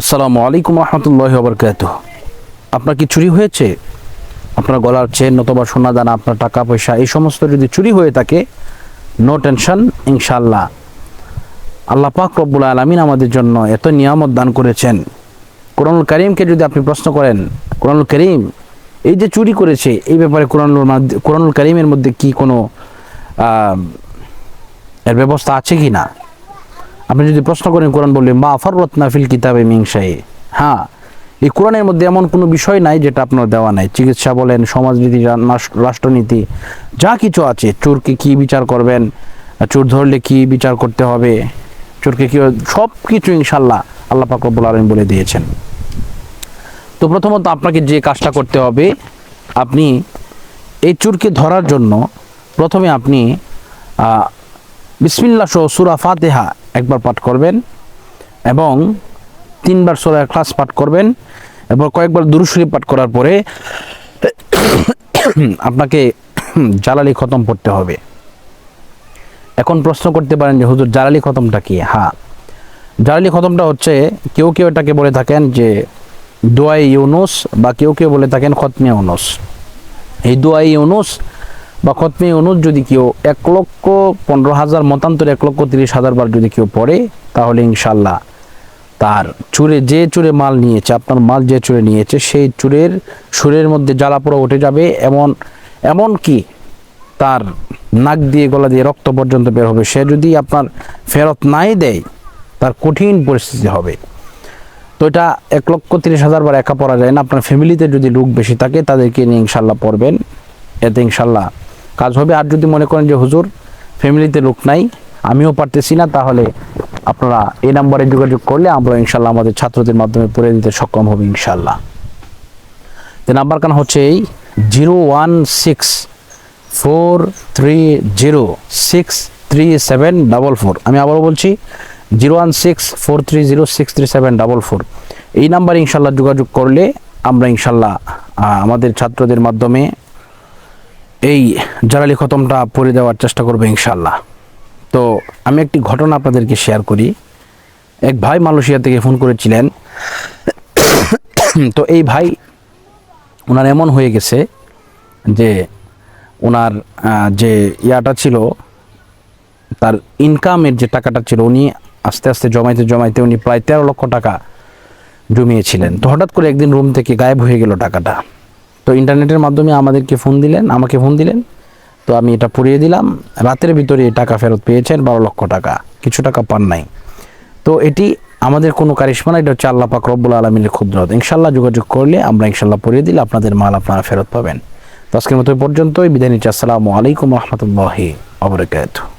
আসসালামু আলাইকুম রহমতুল্লাহ বরকাত আপনার কি চুরি হয়েছে? আপনার গলার চেন অথবা সোনা, দানা, আপনার টাকা, পয়সা, এই সমস্ত যদি চুরি হয়ে থাকে নো টেনশন ইনশাল্লাহ আল্লাহ পাক রব্বুল আলমিন আমাদের জন্য এত নিয়ামত দান করেছেন। কোরআনুল করিমকে যদি আপনি প্রশ্ন করেন, কোরআনুল করিম, এই যে চুরি করেছে, এই ব্যাপারে কোরআনুল কোরআনুল করিমের মধ্যে কি কোনো এর ব্যবস্থা আছে কি না আপনি যদি প্রশ্ন করেন কোরআন বললে, মা ফররত নাফিল কিতাবে মিংসাই হ্যাঁ এই কোরআনের মধ্যে এমন কোনো বিষয় নাই যেটা আপনার দেওয়া নাই। চিকিৎসা বলেন, সমাজনীতি রাষ্ট্রনীতি, যা কিছু আছে। চোরকে কি বিচার করবেন? চোর ধরলে কি বিচার করতে হবে? চোরকে কি সব কিছু ইনশাল্লাহ আল্লাহ পাক রব্বুল আলম বলে দিয়েছেন। তো প্রথমত আপনাকে যে কাজটা করতে হবে, আপনি এই চোরকে ধরার জন্য প্রথমে আপনি বিসমিল্লা সহ সুরা ফাতেহা একবার পাঠ করবেন এবং তিনবার সুরা ক্লাস পাঠ করবেন এবং কয়েকবার দুরুশরী পাঠ করার পরে আপনাকে জালালি খতম পড়তে হবে। এখন প্রশ্ন করতে পারেন যে, হুজুর, জালালি খতমটা কি? হ্যাঁ। জালালি খতমটা হচ্ছে, কেউ কেউ এটাকে বলে থাকেন যে, দোয়াই ইউনুস বা কেউ কেউ বলে থাকেন খতমে ইউনুস। এই দোয়াই ইউনুস বা খতমে ইউনুস যদি কেউ এক লক্ষ পনেরো হাজার, মতান্তর এক লক্ষ তিরিশ হাজার বার যদি কেউ পড়ে, তাহলে ইনশাল্লাহ তার চুরে যে চুরে মাল নিয়েছে, আপনার মাল যে চুরে নিয়েছে, সেই চুরের সুরের মধ্যে জ্বালা পোড়া উঠে যাবে, এমন এমন কি তার নাক দিয়ে গলা দিয়ে রক্ত পর্যন্ত বের হবে। সে যদি আপনার ফেরত নাই দেয়, তার কঠিন পরিস্থিতি হবে। তো এটা এক লক্ষ তিরিশ হাজার বার একা পড়া যায় না। আপনার ফ্যামিলিতে যদি লোক বেশি থাকে, তাদেরকে নিয়ে ইনশাল্লাহ পড়বেন। এতে ইনশাল্লাহ কাজ হবে। আর যদি মনে করেন যে, হুজুর, ফ্যামিলিতে লোক নাই, আমিও পারতেছি না, তাহলে আপনারা এই নাম্বারে যোগাযোগ করলে আমরা ইনশাল্লাহ আমাদের ছাত্রদের মাধ্যমে পড়ে দিতে সক্ষম হবে ইনশাল্লাহ নাম্বার কান হচ্ছে এই zero one six four three zero six three seven double four. আমি আবারও বলছি, zero one six four three zero six three seven double four. এই নাম্বারে ইনশাল্লাহ যোগাযোগ করলে আমরা ইনশাল্লাহ আমাদের ছাত্রদের মাধ্যমে এই জালালি খতমটা পড়ে দেওয়ার চেষ্টা করব ইনশাল্লাহ তো আমি একটি ঘটনা আপনাদেরকে শেয়ার করি। এক ভাই মালয়েশিয়া থেকে ফোন করেছিলেন। তো এই ভাই ওনার এমন হয়ে গেছে যে ওনার যে ইয়াটা ছিল, তার ইনকামের যে টাকাটা ছিল, উনি আস্তে আস্তে জমাইতে জমাইতে উনি প্রায় তেরো লক্ষ টাকা জমিয়েছিলেন। তো হঠাৎ করে একদিন রুম থেকে গায়েব হয়ে গেল টাকাটা। তো ইন্টারনেটের মাধ্যমে আমাদেরকে ফোন দিলেন, আমাকে ফোন দিলেন। তো আমি এটা পুড়িয়ে দিলাম। রাতের ভিতরে টাকা ফেরত পেয়েছেন, বারো লক্ষ টাকা। কিছু টাকা পান নাই। তো এটি আমাদের কোনো কারিশমা না, এটা হচ্ছে আল্লাহ পাক রব্বুল আলমিনের ক্ষুদ্রত ইনশাল্লাহ যোগাযোগ করলে আমরা ইনশাল্লাহ পড়িয়ে দিলে আপনাদের মাল আপনারা ফেরত পাবেন। তো আজকের মতো পর্যন্তই। বিদায় নিচ্ছি। আসসালামু আলাইকুম রহমতুল্লাহি আবরকাত